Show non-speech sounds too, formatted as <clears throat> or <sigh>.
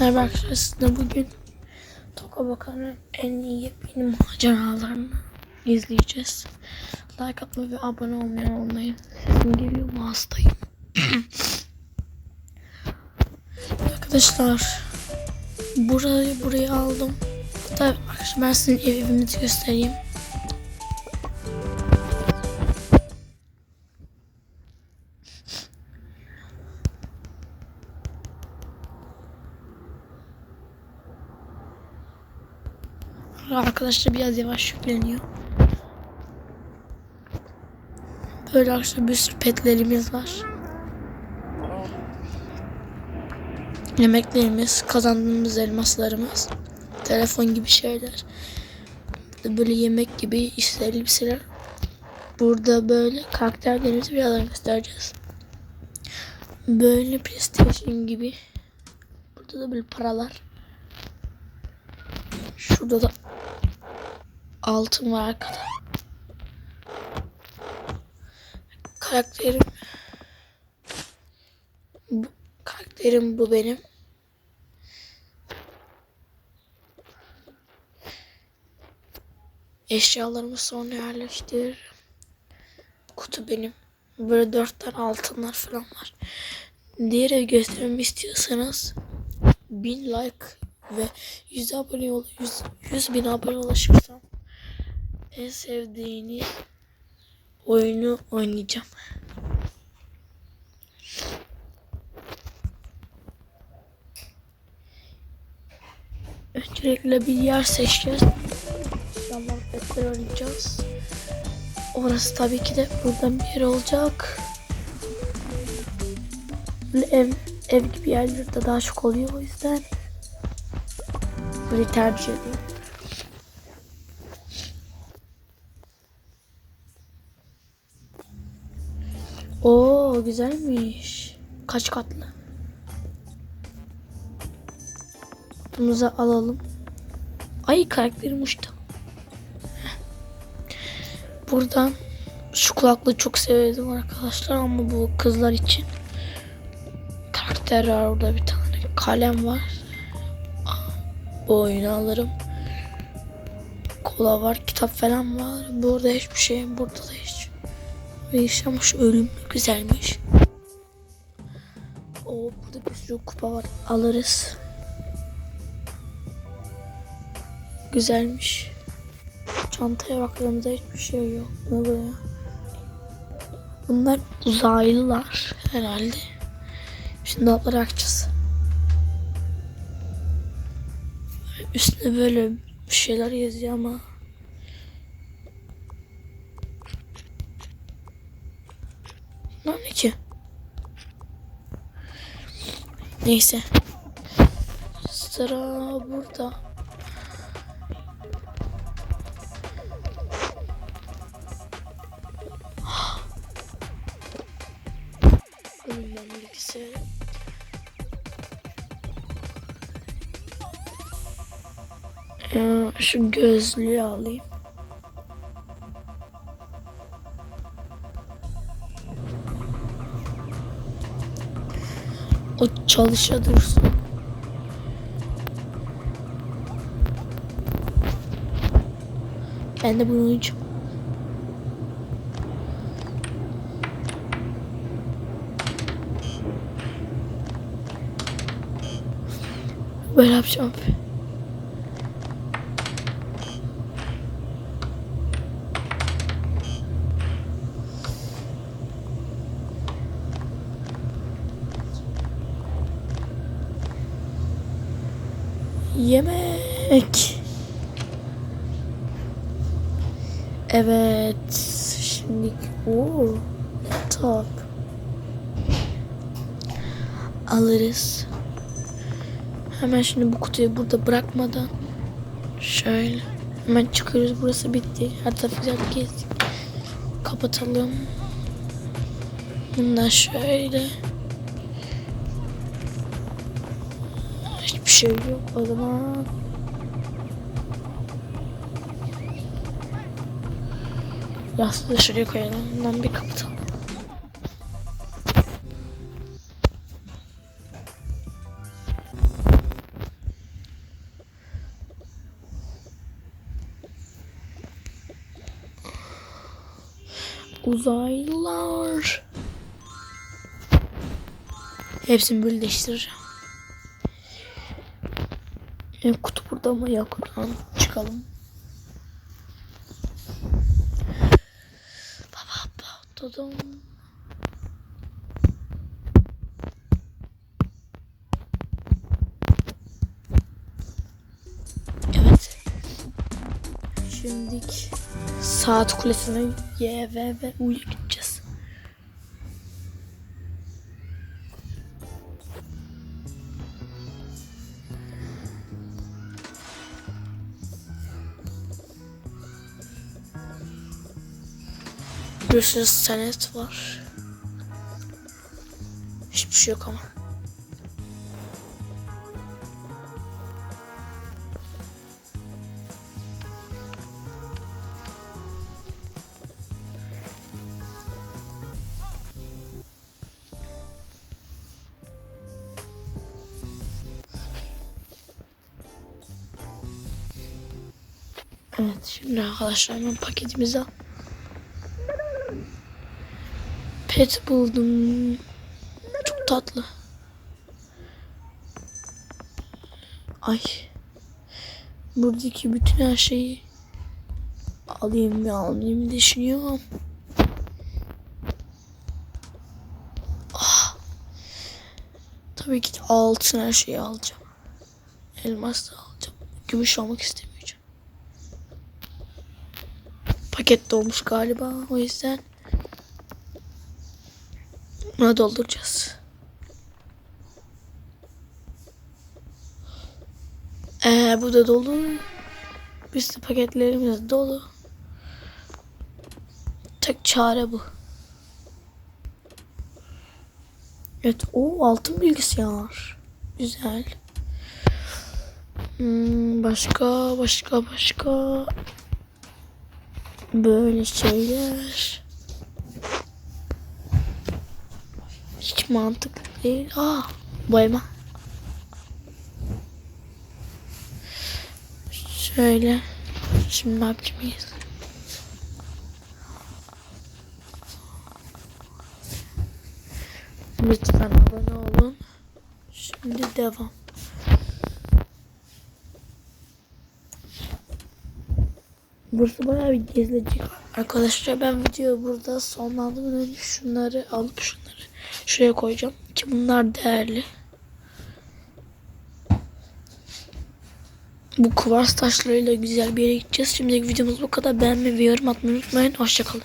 Merhaba arkadaşlar bugün Toka Bakan'ın en iyi yepyeni maceralarını izleyeceğiz. Like atmayı ve abone olmayı unutmayın. Sesim geliyor mu hastayım. <clears throat> arkadaşlar burayı buraya aldım. Hatta arkadaşlar ben sizin evimizi göstereyim. Arkadaşlar biraz yavaş yükleniyor. Böyle arkadaşlar bir sürü petlerimiz var. Yemeklerimiz, kazandığımız elmaslarımız, telefon gibi şeyler. Böyle yemek gibi işte elbiseler. Burada böyle karakterlerimizi birazdan göstereceğiz. Böyle PlayStation gibi. Burada da böyle paralar. Şurada da altın var arkada. Karakterim bu, karakterim bu benim. Eşyalarımı sonra yerleştiririm. Kutu benim. Böyle dört tane altınlar falan var. Diğeri göstermemi istiyorsanız bin like ve 100 abone ol 100, 100 bin abone ulaşırsam en sevdiğini oyunu oynayacağım. Öncelikle bir yer seçeceğiz. İnşallah betler oynayacağız. Orası tabii ki de buradan bir yer olacak. Ev, ev gibi yerlerde daha çok oluyor o yüzden. Böyle tercih ediyorum. Oo güzelmiş. Kaç katlı? Kutumuzu alalım. Ay karakterim uçtu. Buradan şu kulaklığı çok sevdim arkadaşlar ama bu kızlar için. Karakter var orada bir tane. Kalem var. Bu oyunu alırım. Kola var, kitap falan var. Burada hiçbir şey, burada da hiç. Yaşamış ölüm güzelmiş. O burada bir sürü kupa var. Alırız. Güzelmiş. Çantaya baktığımızda hiçbir şey yok. Ne ya? Bunlar uzaylılar herhalde. Şimdi dolapları açacağız. Üstüne böyle bir şeyler yazıyor ama Lan ne ki? Neyse. Sıra burada. Ölümden bilgisi. Ee, şu gözlüğü alayım. Çalışa dursun. Ben de bunu oynayacağım. Böyle yapacağım. Yemek. Evet. Şimdi o laptop. Alırız. Hemen şimdi bu kutuyu burada bırakmadan şöyle hemen çıkıyoruz. Burası bitti. Tarafı güzel gezdik. Kapatalım. Bundan şöyle. şey yok o zaman. Yastığı şuraya koyalım. Bundan bir kapatalım. Uzaylılar. Hepsini birleştireceğim. E, kutu burada mı? Yok. Tamam, çıkalım. Baba patladım. Evet. Şimdik saat kulesine Y, V ve U'ya Bir sürü senet var. Hiçbir şey yok ama. Evet şimdi arkadaşlar paketimizi al. Pet buldum. Çok tatlı. Ay. Buradaki bütün her şeyi alayım mı almayayım mı düşünüyorum. Ah. Tabii ki altın her şeyi alacağım. Elmas da alacağım. Gümüş almak istemeyeceğim. Paket dolmuş galiba o yüzden. Buna dolduracağız. Ee, bu da dolu. Biz de paketlerimiz dolu. Tek çare bu. Evet, o altın bilgisayar. Güzel. Hmm, başka, başka, başka. Böyle şeyler. Hiç mantıklı değil. Aa, boyama. Şöyle. Şimdi ne yapacağız? Lütfen abone olun. Şimdi devam. Burası bayağı bir gezilecek. Arkadaşlar ben videoyu burada sonlandırmadan şunları alıp şunları şuraya koyacağım ki bunlar değerli. Bu kuvars taşlarıyla güzel bir yere gideceğiz. Şimdilik videomuz bu kadar. Beğenmeyi ve yorum atmayı unutmayın. Hoşçakalın.